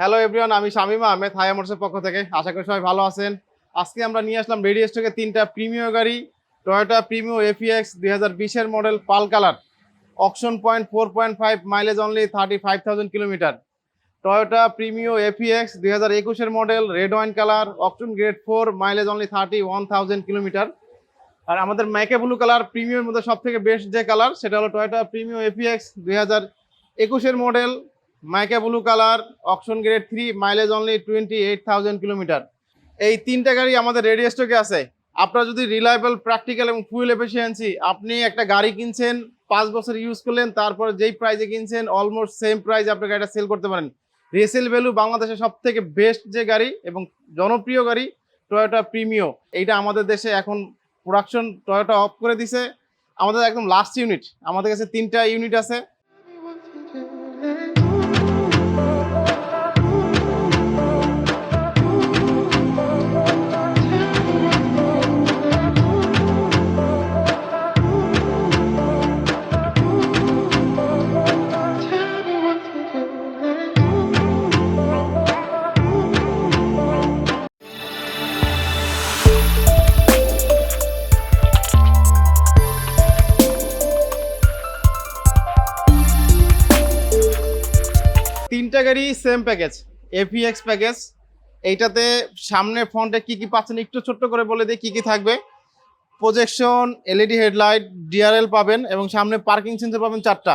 Hello everyone আমি শামিমা আহমেদ হায়া মোটরসের পক্ষ থেকে। আশা করি সবাই ভালো আছেন। আজকে আমরা নিয়ে আসলাম রেডি স্টকে তিনটা প্রিমিয় গাড়ি টয়োটা প্রিমিও এফিএক্স দুই হাজার বিশের model pearl colour. Auction point four point five mileage only thirty five thousand kilometre Toyota Premio F EX দুই হাজার একুশের model red wine colour auction grade four mileage only thirty one thousand kilometre আর আমাদের mica blue colour premier মধ্যে সব থেকে best যে colour, সেটা হলো টয়োটা প্রিমিও এফিএক্স দুই হাজার একুশের model mica blue colour auction grade three mileage only twenty eight thousand kilometre এই তিনটা গাড়ি আমাদের রেডি স্টকে আছে। আপনার যদি রিলায়েবল প্র্যাকটিক্যাল এবং ফুয়েল এফিসিয়েন্সি আপনি একটা গাড়ি কিনছেন, পাঁচ বছর ইউজ করলেন, তারপর যেই প্রাইজে কিনছেন অলমোস্ট সেম প্রাইজ আপনি গাড়িটা সেল করতে পারেন। রেসেল ভ্যালু বাংলাদেশের সব থেকে বেস্ট যে গাড়ি এবং জনপ্রিয় গাড়ি টয়োটা প্রিমিও এইটা আমাদের দেশে এখন প্রোডাকশন টয়োটা অফ করে দিছে। আমাদের একদম লাস্ট ইউনিট আমাদের কাছে তিনটা ইউনিট আছে। গাড়ি সেম প্যাকেজ এফিএক্স প্যাকেজ এইটাতে সামনে ফ্রন্টে কি কি পাচ্ছেন একটু ছোট্ট করে বলে দিই, কি কি থাকবে? প্রজেকশন এলইডি হেডলাইট ডিআরএল পাবেন এবং সামনে পার্কিং সেন্সার পাবেন চারটা।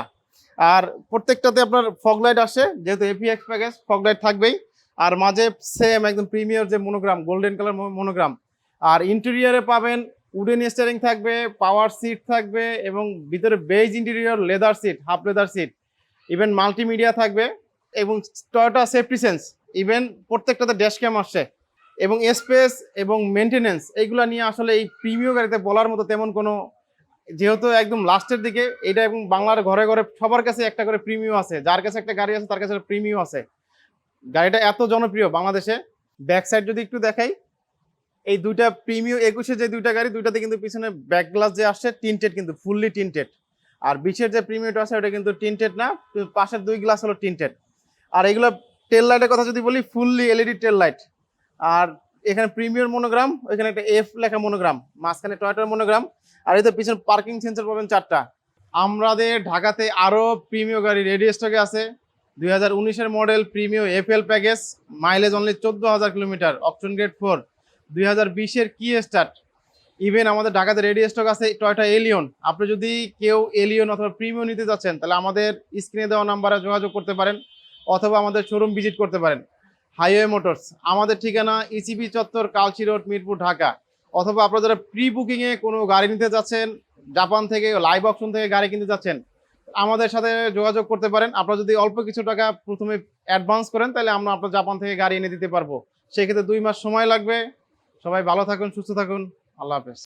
আর প্রত্যেকটাতে আপনার ফগ লাইট আসে, যেহেতু এফিএক্স প্যাকেজ ফগ লাইট থাকবেই। আর মাঝে সেম একদম প্রিমিয়ার যে মনোগ্রাম গোল্ডেন কালার মনোগ্রাম আর ইন্টেরিয়ারে পাবেন উডেন স্টিয়ারিং থাকবে পাওয়ার সিট থাকবে এবং ভিতরে beige interior leather seat half leather seat even multimedia থাকবে। এবং টয়োটা সেফটি সেন্স ইভেন প্রত্যেকটাতে ড্যাশ ক্যাম আসছে। এবং স্পেস এবং মেনটেনেন্স এইগুলো নিয়ে আসলে এই প্রিমিয় গাড়িতে বলার মতো তেমন কোনো, যেহেতু একদম লাস্টের দিকে, এটা এবং বাংলার ঘরে ঘরে সবার কাছে একটা করে প্রিমিয় আছে। যার কাছে একটা গাড়ি আছে, তার কাছে প্রিমিয় আছে। গাড়িটা এত জনপ্রিয় বাংলাদেশে। ব্যাক সাইড যদি একটু দেখাই, এই দুইটা প্রিমিয় একুশে যে দুইটা গাড়ি, দুইটাতে কিন্তু পিছনে ব্যাক গ্লাস যে আসছে টিনটেড কিন্তু ফুললি টিনটেড আর বিশের যে প্রিমিয়টা আছে, ওটা কিন্তু টিনটেড না, পাশের দুই গ্লাস হলো টিনটেড আর এগুলো টেল লাইটের কথা যদি বলি ফুললি এলইডি টেল লাইট আর এখানে প্রিমিয়ার মনোগ্রাম এখানে একটা এফ লেখা মনোগ্রাম মাঝখানে টয়টার মনোগ্রাম আর এতে পিছনে পার্কিং সেন্সার পাবেন চারটা। আমাদের ঢাকাতে আরও প্রিমিয় গাড়ি রেডি স্টকে আছে। দুই হাজার উনিশের model premium FL package mileage only চোদ্দ হাজার কিলোমিটার অপশন গ্রেড ফোর দুই হাজার বিশের কি স্টার্ট ইভেন আমাদের ঢাকাতে রেডি স্টক আছে টয়টা এলিয়ন আপনি যদি কেউ এলিয়ন অথবা প্রিমিয় নিতে যাচ্ছেন, তাহলে আমাদের স্ক্রিনে দেওয়া নাম্বারে যোগাযোগ করতে পারেন। অথবা আমাদের শোরুম ভিজিট করতে পারেন। হাইওয়ে মোটরস আমাদের ঠিকানা ইসিবি চত্বর কালচি রোড মিরপুর, ঢাকা। অথবা আপনারা যারা প্রি বুকিংয়ে কোনো গাড়ি নিতে যাচ্ছেন জাপান থেকে লাইভ অপশন থেকে গাড়ি কিনতে যাচ্ছেন, আমাদের সাথে যোগাযোগ করতে পারেন। আপনারা যদি অল্প কিছু টাকা প্রথমে অ্যাডভান্স করেন, তাহলে আমরা আপনার জাপান থেকে গাড়ি এনে দিতে পারব। সেক্ষেত্রে দুই মাস সময় লাগবে। সবাই ভালো থাকুন, সুস্থ থাকুন। আল্লাহ হাফেজ।